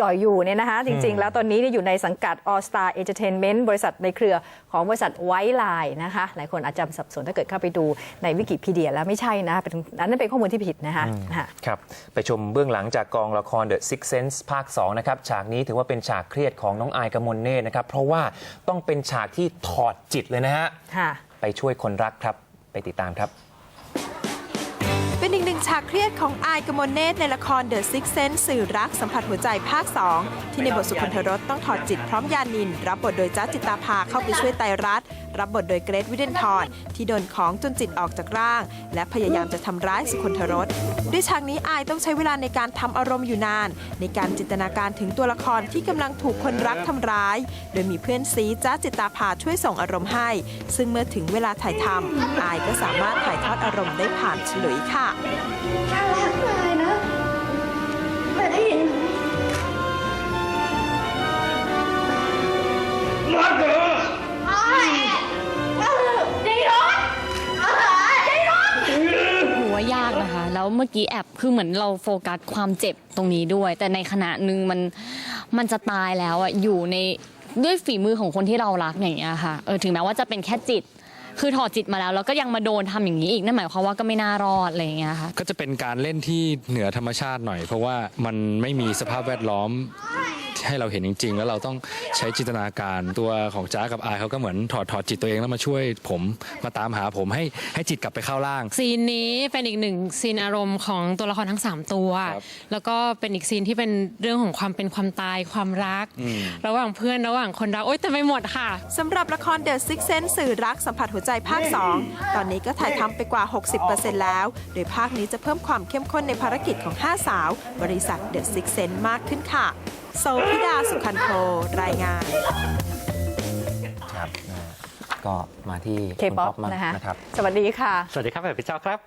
จ่อยอยู่เนี่ยนะคะจริง ๆ แล้วตอนนี้เนี่ยอยู่ในสังกัด All Star Entertainment บริษัทในเครือของบริษัทไวท์ไลน์นะคะหลายคนอาจจะสับสนถ้าเกิดเข้าไปดูในวิกิพีเดียแล้วไม่ใช่นะเป็นอันนั้นเป็นข้อมูลที่ผิดนะคะนะคะครับ ไปชมเบื้องหลังจากกองละคร The Six Sense ภาค 2 นะครับ ฉากนี้ถือว่าเป็นฉากเครียดของน้องอายกมลเนตรนะครับ เพราะว่าต้องเป็นฉากที่ถอดจิตเลยนะฮะค่ะไปช่วยคนรักครับ ไปติดตามครับ เป็นอีกหนึ่งฉากเครียดของอายกมลเนตรในละคร The Six Sense สื่อรักสัมผัสหัวใจภาค 2 ที่ในบทสุคนทรสต้องถอดจิตพร้อมยานิน รับบทโดยจ้าจิตตาภาเข้าไปช่วยไตรรัตน์รับบทโดยเกรทวิเดนทรที่โดนของจนจิตออกจากร่าง และพยายามจะทำร้ายสุคนทรสด้วยฉากนี้อายต้องใช้เวลาในการทำอารมณ์อยู่นาน ในการจินตนาการถึงตัวละครที่กำลังถูกคนรักทำร้าย โดยมีเพื่อนซีจ้าจิตตาภาช่วยส่งอารมณ์ให้ ซึ่งเมื่อถึงเวลาถ่ายทำอายก็สามารถถ่ายทอดอารมณ์ได้ผ่านฉลุยค่ะน่ารักเลยนะไม่ได้ยินไหมรักเหรอโอ้ยเออใจร้อนเออใจร้อนหนูว่ายากนะคะ แล้วเมื่อกี้แอบคือเหมือนเราโฟกัสความเจ็บตรงนี้ด้วย แต่ในขณะหนึ่งมันมันจะตายแล้วอะอยู่ในด้วยฝีมือของคนที่เรารักอย่างเงี้ยค่ะเออถึงแม้ว่าจะเป็นแค่จิต คือถอดจิตมาแล้วแล้วก็ยังมาโดนทำอย่างนี้อีกนั่นหมายความว่าก็ไม่น่ารอดอะไรอย่างเงี้ยค่ะ ก็จะเป็นการเล่นที่เหนือธรรมชาติหน่อย เพราะว่ามันไม่มีสภาพแวดล้อม ให้เราเห็นจริง ๆ แล้วเราต้องใช้จินตนาการตัวของจ้ากับอายเขาก็เหมือนถอดถอดจิตตัวเองแล้วมาช่วยผมมาตามหาผมให้ให้จิตกลับไปเข้าร่าง ซีนนี้เป็นอีกหนึ่งซีนอารมณ์ของตัวละครทั้ง 3 ตัว ครับแล้วก็เป็นอีกซีนที่เป็นเรื่องของความเป็นความตายความรักระหว่างเพื่อนระหว่างคนรักโอ๊ยแต่ไม่หมดค่ะ สำหรับละคร The Six Sense สื่อรักสัมผัสหัวใจภาค 2 ตอนนี้ก็ถ่ายทำไปกว่า 60%แล้ว โดยภาคนี้จะเพิ่มความเข้มข้นในภารกิจของ 5 สาว บริษัท The Six Sense มากขึ้นค่ะ โซพิดาสุขันโทรายงาน ครับนะก็มาที่เคคุณป๊อป๊ปอปมางนะคะ นะครับ สวัสดีค่ะ สวัสดีครับแบบพี่เจ้าครับ